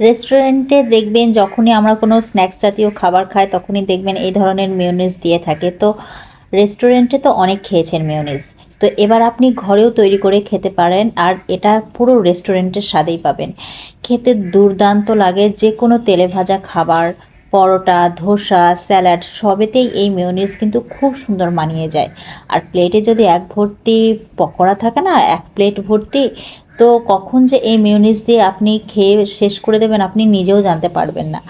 রেস্টুরেন্টে দেখবেন যখনই আমরা কোনো স্ন্যাক্স জাতীয় খাবার খাই, তখনই দেখবেন এই ধরনের মেয়োনিজ দিয়ে থাকে। তো রেস্টুরেন্টে তো অনেক খেয়েছেন মেয়োনিজ তো এবার আপনি ঘরেও তৈরি করে খেতে পারেন আর এটা পুরো রেস্টুরেন্টের স্বাদেই পাবেন। খেতে দুর্দান্ত লাগে যে কোনো তেলে ভাজা খাবার পরোটা, ধোসা, স্যালাড সবেতেই এই মেয়োনিজ কিন্তু খুব সুন্দর মানিয়ে যায়। আর প্লেটে যদি এক ভর্তি পকোড়া থাকে না, এক প্লেট ভর্তি, তো কখন যে এই মেয়োনিজ দিয়ে আপনি খেয়ে শেষ করে দেবেন আপনি নিজেও জানতে পারবেন না।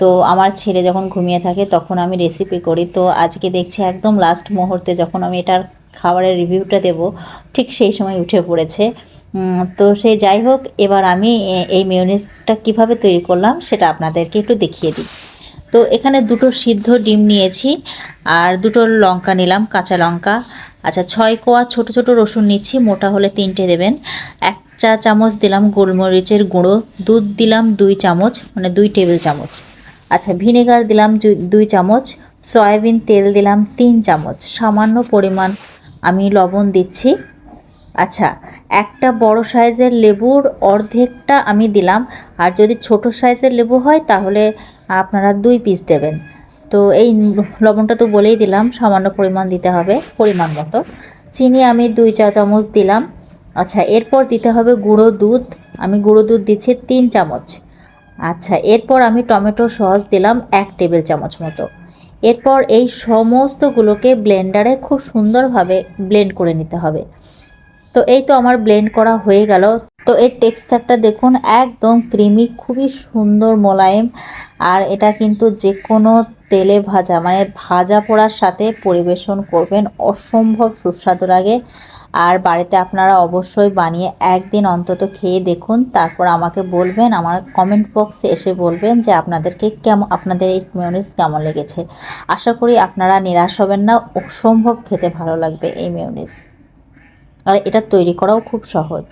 তো আমার ছেলে যখন ঘুমিয়ে থাকে তখন আমি রেসিপি করি। তো আজকে দেখছি একদম লাস্ট মুহূর্তে যখন আমি এটার খাবারের রিভিউটা দেব, ঠিক সেই সময় উঠে পড়েছে। তো সে যাই হোক, এবার আমি এই মেয়োনিজটা কীভাবে তৈরি করলাম সেটা আপনাদেরকে একটু দেখিয়ে দিই। তো এখানে দুটো সিদ্ধ ডিম নিয়েছি আর দুটো লঙ্কা নিলাম, কাঁচা লঙ্কা। আচ্ছা ছয় কোয়া ছোট ছোট রসুন নিচ্ছি, মোটা হলে তিনটে দেবেন। এক চা চামচ দিলাম গোলমরিচের গুঁড়ো, দুধ দিলাম দুই চামচ মানে দুই টেবিল চামচ। আচ্ছা ভিনেগার দিলাম দুই চামচ, সয়াবিন তেল দিলাম তিন চামচ। সামান্য পরিমাণ আমি লবণ দিচ্ছি। আচ্ছা একটা বড় সাইজের লেবুর অর্ধেকটা আমি দিলাম। আর যদি ছোট সাইজের লেবু হয়, তাহলে আপনারা দুই পিস দেবেন। তো এই লবণটা তো বলেই দিলাম, সামান্য পরিমাণ দিতে হবে, পরিমাণ মতো। চিনি আমি দুই চা চামচ দিলাম। আচ্ছা এরপর দিতে হবে গুঁড়ো দুধ। আমি গুঁড়ো দুধ দিচ্ছি তিন চামচ। আচ্ছা এরপর আমি টমেটো সস দিলাম এক টেবিল চামচ মতো। এরপর এই সমস্তগুলোকে ব্লেন্ডারে খুব সুন্দরভাবে ব্লেন্ড করে নিতে হবে। তো এই তো আমার ব্লেন্ড করা হয়ে গেল। তো এর টেক্সচারটা দেখুন, একদম ক্রিমি খুবই সুন্দর মোলায়েম। আর এটা কিন্তু যে কোনো তেলে ভাজা মানে ভাজা পোড়ার সাথে পরিবেশন করবেন, অসম্ভব সুস্বাদু লাগে। আর বাড়িতে আপনারা অবশ্যই বানিয়ে একদিন অন্তত খেয়ে দেখুন, তারপর আমাকে বলবেন, আমার কমেন্ট বক্সে এসে বলবেন যে আপনাদেরকে কেমন আপনাদের এই মেয়নিজ কেমন লেগেছে। আশা করি আপনারা নিরাশ হবেন না, অসম্ভব খেতে ভালো লাগবে এই মেয়নিজ আর এটা তৈরি করাও খুব সহজ।